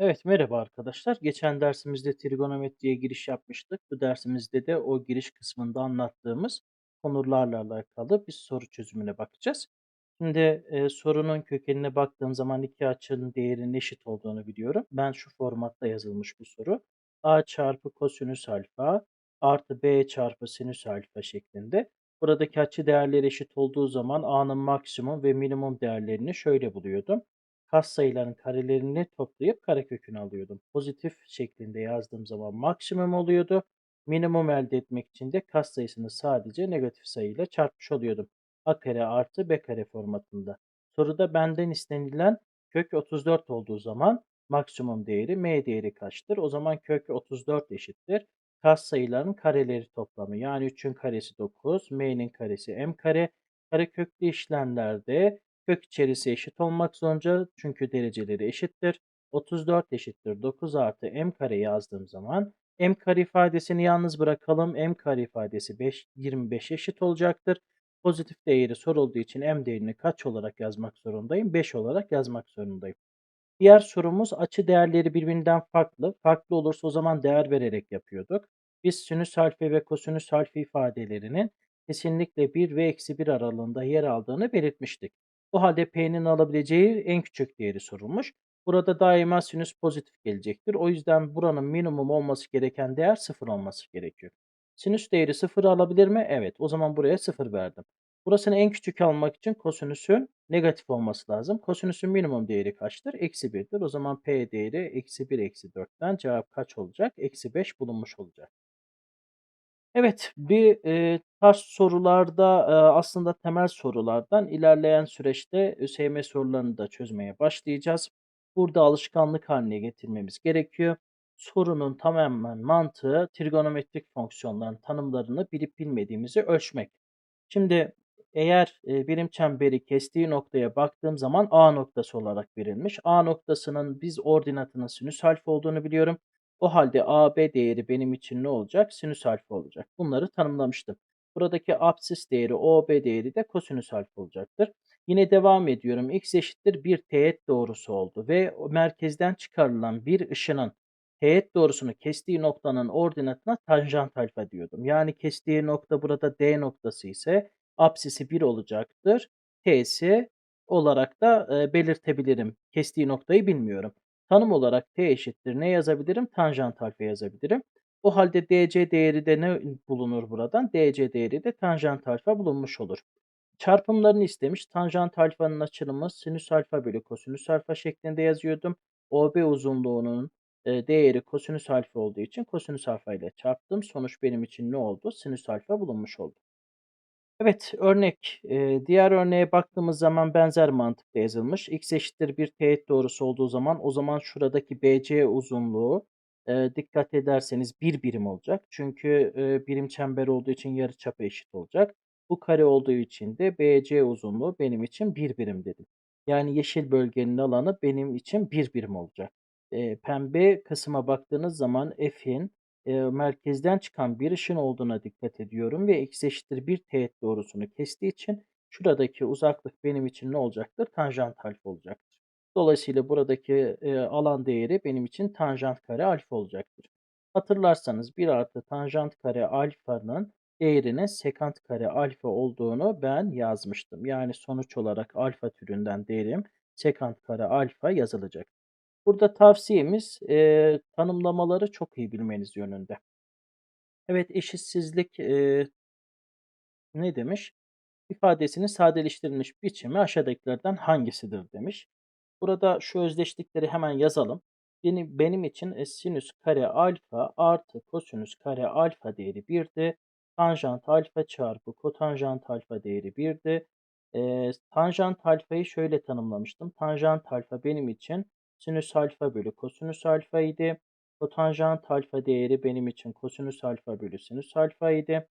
Evet, merhaba arkadaşlar. Geçen dersimizde trigonometriye giriş yapmıştık. Bu dersimizde de o giriş kısmında anlattığımız konularla alakalı bir soru çözümüne bakacağız. Şimdi e, sorunun kökenine baktığım zaman iki açının değerinin eşit olduğunu biliyorum. Ben şu formatta yazılmış bu soru. A çarpı kosinüs alfa artı B çarpı sinüs alfa şeklinde. Buradaki açı değerleri eşit olduğu zaman A'nın maksimum ve minimum değerlerini şöyle buluyordum katsayıların karelerini toplayıp karekökünü alıyordum. Pozitif şeklinde yazdığım zaman maksimum oluyordu. Minimum elde etmek için de katsayısını sadece negatif sayıyla çarpmış oluyordum. A kare artı B kare formatında. Soruda benden istenilen kök 34 olduğu zaman maksimum değeri m değeri kaçtır? O zaman kök 34 eşittir. Katsayıların kareleri toplamı yani 3'ün karesi 9, m'nin karesi m kare. Kareköklü işlemlerde Kök içerisi eşit olmak zorunda çünkü dereceleri eşittir. 34 eşittir 9 artı m kare yazdığım zaman m kare ifadesini yalnız bırakalım. m kare ifadesi 5, 25 eşit olacaktır. Pozitif değeri sorulduğu için m değerini kaç olarak yazmak zorundayım? 5 olarak yazmak zorundayım. Diğer sorumuz açı değerleri birbirinden farklı. Farklı olursa o zaman değer vererek yapıyorduk. Biz sinüs alfa ve kosinüs alfa ifadelerinin kesinlikle 1 ve eksi 1 aralığında yer aldığını belirtmiştik. O halde P'nin alabileceği en küçük değeri sorulmuş. Burada daima sinüs pozitif gelecektir. O yüzden buranın minimum olması gereken değer 0 olması gerekiyor. Sinüs değeri 0 alabilir mi? Evet. O zaman buraya 0 verdim. Burasını en küçük almak için kosinüsün negatif olması lazım. Kosinüsün minimum değeri kaçtır? Eksi 1'dir. O zaman P değeri eksi 1 eksi 4'ten cevap kaç olacak? Eksi 5 bulunmuş olacak. Evet, bir, eee, tarz sorularda, eee, aslında temel sorulardan ilerleyen süreçte ÖSYM sorularını da çözmeye başlayacağız. Burada alışkanlık haline getirmemiz gerekiyor. Sorunun tamamen mantığı trigonometrik fonksiyonların tanımlarını bilip bilmediğimizi ölçmek. Şimdi eğer, eee, birim çemberi kestiği noktaya baktığım zaman A noktası olarak verilmiş. A noktasının biz ordinatının sinüs alfa olduğunu biliyorum. O halde AB değeri benim için ne olacak? Sinüs alfa olacak. Bunları tanımlamıştım. Buradaki absis değeri OB değeri de kosinüs alfa olacaktır. Yine devam ediyorum. X eşittir bir teğet doğrusu oldu ve merkezden çıkarılan bir ışının teğet doğrusunu kestiği noktanın ordinatına tanjant alfa diyordum. Yani kestiği nokta burada D noktası ise apsisi 1 olacaktır. T'si olarak da belirtebilirim. Kestiği noktayı bilmiyorum. Tanım olarak t eşittir ne yazabilirim? Tanjant alfa yazabilirim. O halde DC değeri de ne bulunur buradan? DC değeri de tanjant alfa bulunmuş olur. Çarpımlarını istemiş. Tanjant alfanın açılımı sinüs alfa bölü kosinüs alfa şeklinde yazıyordum. OB uzunluğunun e, değeri kosinüs alfa olduğu için kosinüs alfa ile çarptım. Sonuç benim için ne oldu? Sinüs alfa bulunmuş oldu. Evet, örnek. Eee, diğer örneğe baktığımız zaman benzer mantıkla yazılmış. X eşittir bir teğet doğrusu olduğu zaman o zaman şuradaki BC uzunluğu eee, dikkat ederseniz bir birim olacak. Çünkü eee, birim çember olduğu için yarıçapı eşit olacak. Bu kare olduğu için de BC uzunluğu benim için bir birim dedim. Yani yeşil bölgenin alanı benim için bir birim olacak. Eee, pembe kısma baktığınız zaman F'in merkezden çıkan bir ışın olduğuna dikkat ediyorum ve x eşittir bir teğet doğrusunu kestiği için şuradaki uzaklık benim için ne olacaktır? Tanjant alfa olacaktır. Dolayısıyla buradaki eee, alan değeri benim için tanjant kare alfa olacaktır. Hatırlarsanız 1 artı tanjant kare alfanın değerinin sekant kare alfa olduğunu ben yazmıştım. Yani sonuç olarak alfa türünden değerim sekant kare alfa yazılacak. Burada tavsiyemiz, eee, tanımlamaları çok iyi bilmeniz yönünde. Evet, eşitsizlik, eee, ne demiş? İfadesinin sadeleştirilmiş biçimi aşağıdakilerden hangisidir demiş. Burada şu özdeşlikleri hemen yazalım. Benim, benim için e, sinüs kare alfa artı kosinüs kare alfa değeri 1'di. Tanjant alfa çarpı kotanjant alfa değeri 1'di. E, tanjant alfayı şöyle tanımlamıştım. Tanjant alfa benim için sinüs alfa bölü kosinüs alfa idi. Kotanjant alfa değeri benim için kosinüs alfa bölü sinüs alfa idi.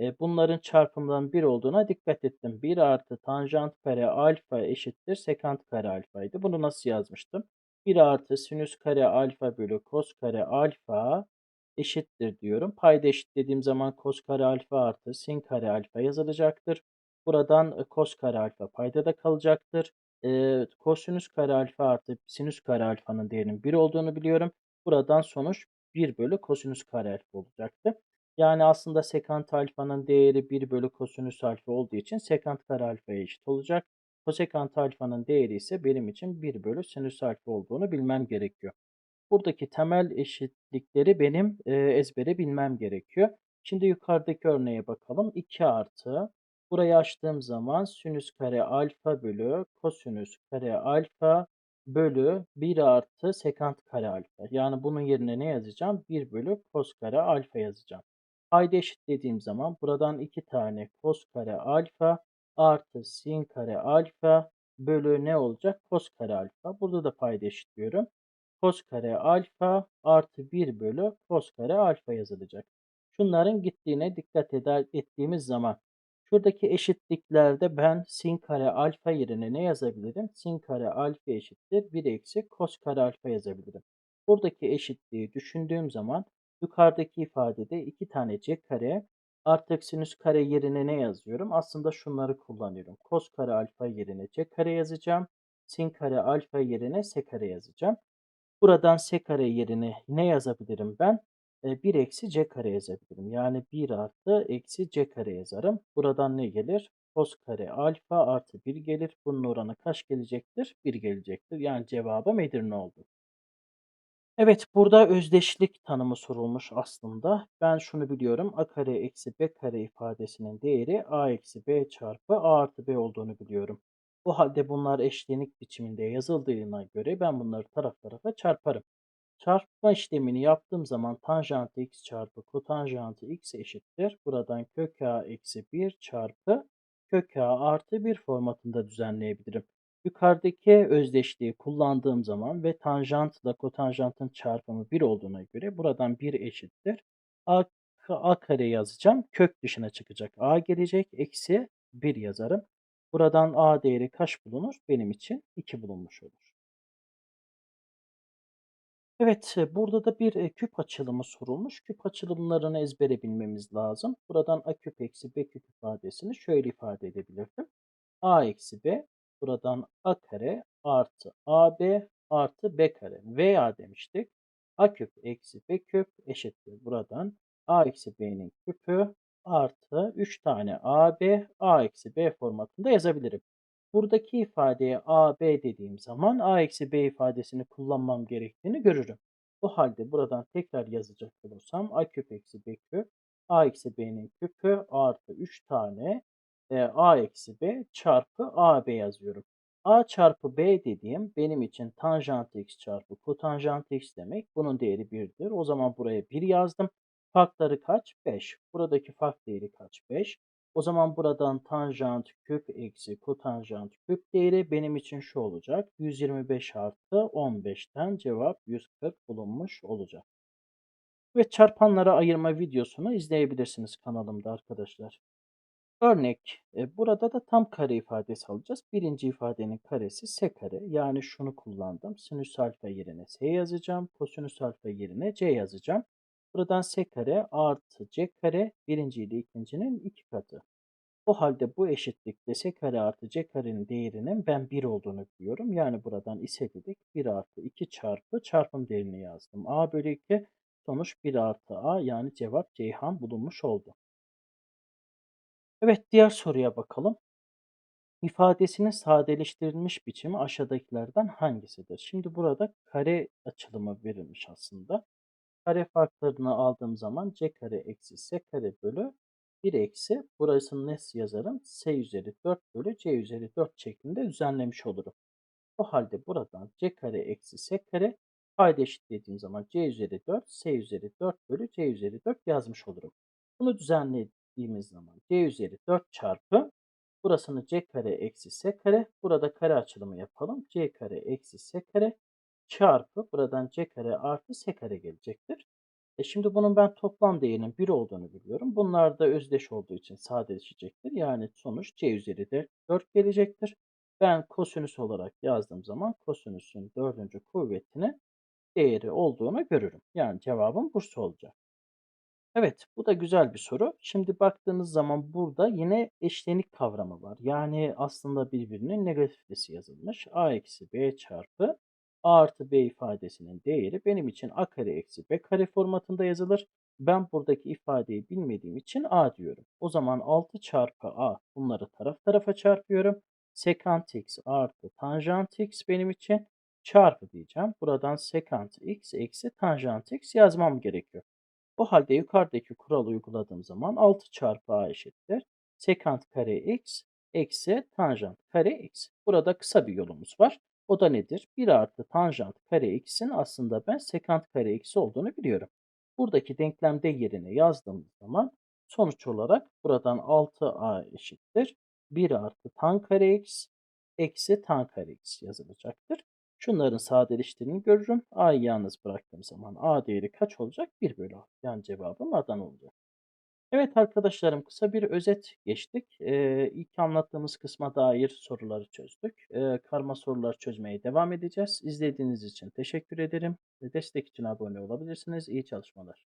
E, bunların çarpımından 1 olduğuna dikkat ettim. 1 artı tanjant kare alfa eşittir sekant kare alfaydı. Bunu nasıl yazmıştım? 1 artı sinüs kare alfa bölü kos kare alfa eşittir diyorum. Payda eşitlediğim zaman kos kare alfa artı sin kare alfa yazılacaktır. Buradan e, kos kare alfa payda da kalacaktır. Eee, kosinüs kare alfa artı sinüs kare alfanın değerinin 1 olduğunu biliyorum. Buradan sonuç 1 bölü kosinüs kare alfa olacaktı. Yani aslında sekant alfanın değeri 1 bölü kosinüs alfa olduğu için sekant kare alfaya eşit olacak. Kosekant alfanın değeri ise benim için 1 bölü sinüs alfa olduğunu bilmem gerekiyor. Buradaki temel eşitlikleri benim, eee, ezbere bilmem gerekiyor. Şimdi yukarıdaki örneğe bakalım. 2 artı burayı açtığım zaman sinüs kare alfa bölü kosinüs kare alfa bölü 1 artı sekant kare alfa. Yani bunun yerine ne yazacağım? 1 bölü kos kare alfa yazacağım. Payda eşitlediğim zaman buradan 2 tane kos kare alfa artı sin kare alfa bölü ne olacak? Kos kare alfa. Burada da payda eşitliyorum kos kare alfa artı 1 bölü kos kare alfa yazılacak. Şunların gittiğine dikkat eder, ettiğimiz zaman şuradaki eşitliklerde ben sin kare alfa yerine ne yazabilirim? Sin kare alfa eşittir 1 eksi kos kare alfa yazabilirim. Buradaki eşitliği düşündüğüm zaman yukarıdaki ifadede 2 tane c kare artık sinüs kare yerine ne yazıyorum? Aslında şunları kullanıyorum. Kos kare alfa yerine c kare yazacağım. Sin kare alfa yerine s kare yazacağım. Buradan s kare yerine ne yazabilirim ben? Eee, 1 eksi c kare yazabilirim. Yani 1 artı eksi c kare yazarım. Buradan ne gelir? Kos kare alfa artı 1 gelir. Bunun oranı kaç gelecektir? 1 gelecektir. Yani cevabım Edirne oldu. Evet, burada özdeşlik tanımı sorulmuş aslında. Ben şunu biliyorum. A kare eksi B kare ifadesinin değeri A eksi B çarpı A artı B olduğunu biliyorum. O halde bunlar eşlenik biçiminde yazıldığına göre ben bunları taraf tarafa çarparım. Çarpma işlemini yaptığım zaman tanjant x çarpı kotanjantı x eşittir. Buradan kök a eksi 1 çarpı kök a artı 1 formatında düzenleyebilirim. Yukarıdaki özdeşliği kullandığım zaman ve tanjantla kotanjantın çarpımı 1 olduğuna göre buradan 1 eşittir. A, a kare yazacağım. Kök dışına çıkacak. A gelecek. Eksi 1 yazarım. Buradan a değeri kaç bulunur? Benim için 2 bulunmuş olur. Evet, burada da bir, küp açılımı sorulmuş. Küp açılımlarını ezbere bilmemiz lazım. Buradan a küp eksi b küp ifadesini şöyle ifade edebilirdim. a eksi b, buradan a kare artı ab artı b kare veya demiştik. a küp eksi b küp eşittir. Buradan a eksi b'nin küpü artı 3 tane ab a eksi b formatında yazabilirim. Buradaki ifadeye a, b dediğim zaman a eksi b ifadesini kullanmam gerektiğini görürüm. O halde buradan tekrar yazacak olursam a küp eksi b küp a eksi b'nin küpü artı 3 tane e, a eksi b çarpı ab yazıyorum. a çarpı b dediğim benim için tanjant x çarpı kotanjant x demek. Bunun değeri 1'dir. O zaman buraya 1 yazdım. Farkları kaç? 5. Buradaki fark değeri kaç? 5. O zaman buradan tanjant küp eksi kotanjant küp değeri benim için şu olacak. 125 artı 15'ten cevap 140 bulunmuş olacak. Ve çarpanlara ayırma videosunu izleyebilirsiniz kanalımda arkadaşlar. Örnek, e, burada da tam kare ifadesi alacağız. Birinci ifadenin karesi s kare. Yani şunu kullandım. Sinüs alfa yerine s yazacağım. Kosinüs alfa yerine c yazacağım. Buradan s kare artı c kare birinci ile ikincinin iki katı. O halde bu eşitlikte s kare artı c karenin değerinin ben 1 olduğunu biliyorum. Yani buradan ise dedik 1 artı 2 çarpı çarpım değerini yazdım. a bölü 2 sonuç 1 artı a yani cevap Ceyhan bulunmuş oldu. Evet diğer soruya bakalım. İfadesinin sadeleştirilmiş biçimi aşağıdakilerden hangisidir? Şimdi burada kare açılımı verilmiş aslında. Kare farklarını aldığım zaman c kare eksi s kare bölü 1 eksi burasını nasıl yazarım? s üzeri 4 bölü c üzeri 4 şeklinde düzenlemiş olurum. O halde buradan c kare eksi s kare payda eşitlediğim zaman c üzeri 4 s üzeri 4 bölü c üzeri 4 yazmış olurum. Bunu düzenlediğimiz zaman c üzeri 4 çarpı burasını c kare eksi s kare burada kare açılımı yapalım. c kare eksi s kare çarpı buradan c kare artı s kare gelecektir. E şimdi bunun ben toplam değerinin 1 olduğunu biliyorum. Bunlar da özdeş olduğu için sadeleşecektir. Yani sonuç c üzeri de 4 gelecektir. Ben kosinüs olarak yazdığım zaman kosinüsün dördüncü kuvvetinin değeri olduğunu görürüm. Yani cevabım Bursa olacak. Evet, bu da güzel bir soru. Şimdi baktığınız zaman burada yine eşlenik kavramı var. Yani aslında birbirinin negatifesi yazılmış. A eksi B çarpı A artı B ifadesinin değeri benim için A kare eksi B kare formatında yazılır. Ben buradaki ifadeyi bilmediğim için A diyorum. O zaman 6 çarpı A bunları taraf tarafa çarpıyorum. Sekant x artı tanjant x benim için çarpı diyeceğim. Buradan sekant x eksi tanjant x yazmam gerekiyor. O halde yukarıdaki kuralı uyguladığım zaman 6 çarpı a eşittir. Sekant kare x eksi tanjant kare x. Burada kısa bir yolumuz var. O da nedir? 1 artı tanjant kare x'in aslında ben sekant kare x olduğunu biliyorum. Buradaki denklemde yerine yazdığımız zaman sonuç olarak buradan 6a eşittir. 1 artı tan kare x eksi tan kare x yazılacaktır. Şunların sadeleştiğini görürüm. A'yı yalnız bıraktığım zaman A değeri kaç olacak? 1 bölü A. Yani cevabım Adana olacak. Evet arkadaşlarım kısa bir özet geçtik. Ee, ilk anlattığımız kısma dair soruları çözdük. Ee, karma sorular çözmeye devam edeceğiz. İzlediğiniz için teşekkür ederim. Destek için abone olabilirsiniz. İyi çalışmalar.